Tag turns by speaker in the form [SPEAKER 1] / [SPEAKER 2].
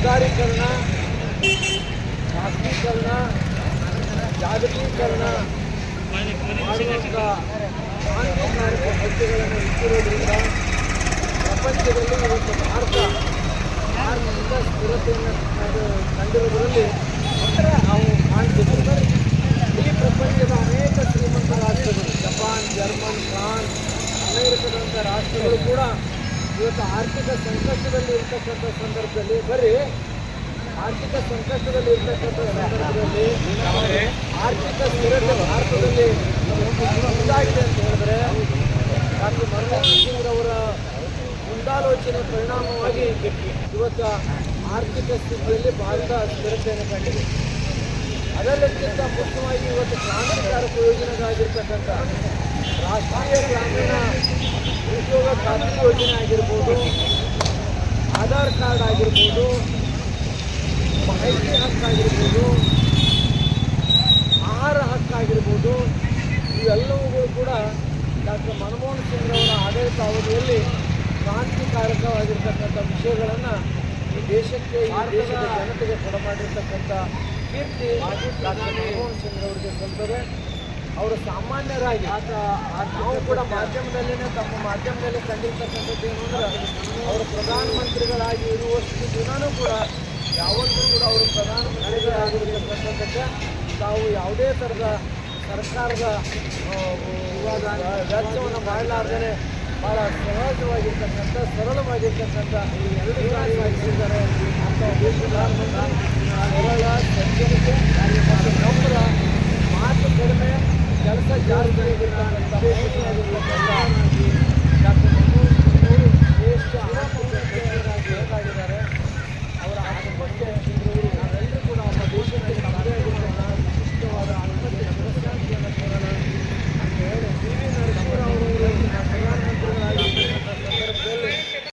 [SPEAKER 1] ಉದಾರೀಕರಣ ಖಾಸಗೀಕರಣ ಜಾಗತೀಕರಣ ಮಾಡುವಂಥ ಹೆಜ್ಜೆಗಳನ್ನು ಇಟ್ಟಿರೋದ್ರಿಂದ ಪ್ರಪಂಚದಲ್ಲಿ ಇವತ್ತು ಭಾರತ ಆರ್ಥಿಕ ಸ್ಥಿರತೆಯನ್ನು ಅದು ಕಂಡಿರುವುದರಲ್ಲಿ ನಾವು ಕಾಣ್ತಿದ್ದೀವಿ. ಈ ಪ್ರಪಂಚದ ಅನೇಕ ಶ್ರೀಮಂತ ರಾಷ್ಟ್ರಗಳು ಜಪಾನ್, ಜರ್ಮನ್, ಫ್ರಾನ್ಸ್, ಅಮೇರಿಕದಂಥ ರಾಷ್ಟ್ರಗಳು ಕೂಡ ಇವತ್ತು ಆರ್ಥಿಕ ಸಂಕಷ್ಟದಲ್ಲಿ ಇರ್ತಕ್ಕಂಥ ಸಂದರ್ಭದಲ್ಲಿ ಬರೀ ಆರ್ಥಿಕ ಸಂಕಷ್ಟದಲ್ಲಿ ಇರ್ತಕ್ಕಂಥ ಸಂದರ್ಭದಲ್ಲಿ ಆರ್ಥಿಕ ಸ್ಥಿರತೆ ಭಾರತದಲ್ಲಿ ಮುಂದಾಗಿದೆ ಅಂತ ಹೇಳಿದ್ರೆ, ಡಾಕ್ಟರ್ ಮನಮೋಹನ್ ಸಿಂಗ್ ಅವರ ಮುಂದಾಲೋಚನೆ ಪರಿಣಾಮವಾಗಿ ಇವತ್ತು ಆರ್ಥಿಕ ಸ್ಥಿತಿಯಲ್ಲಿ ಭಾರತ ಸ್ಥಿರತೆಯನ್ನು ಕಂಡಿದೆ. ಅದೆಲ್ಲಕ್ಕಿಂತ ಮುಖ್ಯವಾಗಿ ಇವತ್ತು ಕ್ರಾಂತಿಕಾರಕ ಯೋಜನೆಗಳಾಗಿರ್ತಕ್ಕಂಥ ರಾಷ್ಟ್ರೀಯ ಗ್ರಾಮೀಣ ಉದ್ಯೋಗ ಖಾತ್ರಿ ಯೋಜನೆ ಆಗಿರ್ಬೋದು, ಆಧಾರ್ ಕಾರ್ಡ್ ಆಗಿರ್ಬೋದು ಮಾಹಿತಿ ಹಕ್ಕಾಗಿರ್ಬೋದು ಆಹಾರ ಹಕ್ಕಾಗಿರ್ಬೋದು ಇವೆಲ್ಲವುಗಳು ಕೂಡ ಡಾಕ್ಟರ್ ಮನಮೋಹನ್ ಸಿಂಗ್ ಅವರ ಆಡಳಿತ ಅವಧಿಯಲ್ಲಿ ಕ್ರಾಂತಿಕಾರಕವಾಗಿರ್ತಕ್ಕಂಥ ವಿಷಯಗಳನ್ನು ಈ ದೇಶಕ್ಕೆ ದೇಶದ ಜನತೆಗೆ ಕೊಡಮಾಡಿರ್ತಕ್ಕಂಥ ಕೀರ್ತಿ ಡಾಕ್ಟರ್ ಮನಮೋಹನ್ ಸಿಂಗ್ ಅವರಿಗೆ ಸಲ್ತದೆ ಅವರು ಸಾಮಾನ್ಯರಾಗಿ. ನಾವು ಕೂಡ ಮಾಧ್ಯಮದಲ್ಲೇ ತಮ್ಮ ಮಾಧ್ಯಮದಲ್ಲಿ ಕಂಡಿರ್ತಕ್ಕಂಥದ್ದು ಏನು ಅಂದ್ರೆ, ಅವರು ಪ್ರಧಾನಮಂತ್ರಿಗಳಾಗಿ ಇರುವಷ್ಟು ದಿನವೂ ಕೂಡ ಯಾವತ್ತೂ ಕೂಡ ಅವರು ಪ್ರಧಾನಮಂತ್ರಿಗಳಾಗಿರ್ತಕ್ಕಂಥದ್ದಕ್ಕೆ ತಾವು ಯಾವುದೇ ಥರದ ಸರ್ಕಾರದ ವೆಚ್ಚವನ್ನು ಮಾಡಲಾರ್ದೇ ಭಾಳ ಸಹಜವಾಗಿರ್ತಕ್ಕಂಥ, ಸರಳವಾಗಿರ್ತಕ್ಕಂಥ ಎರಡು ಸಾರಿ ಸಾಗಿಸಿದ್ದಾರೆ ಅಂತ ಉದ್ದೇಶ யாருக்கு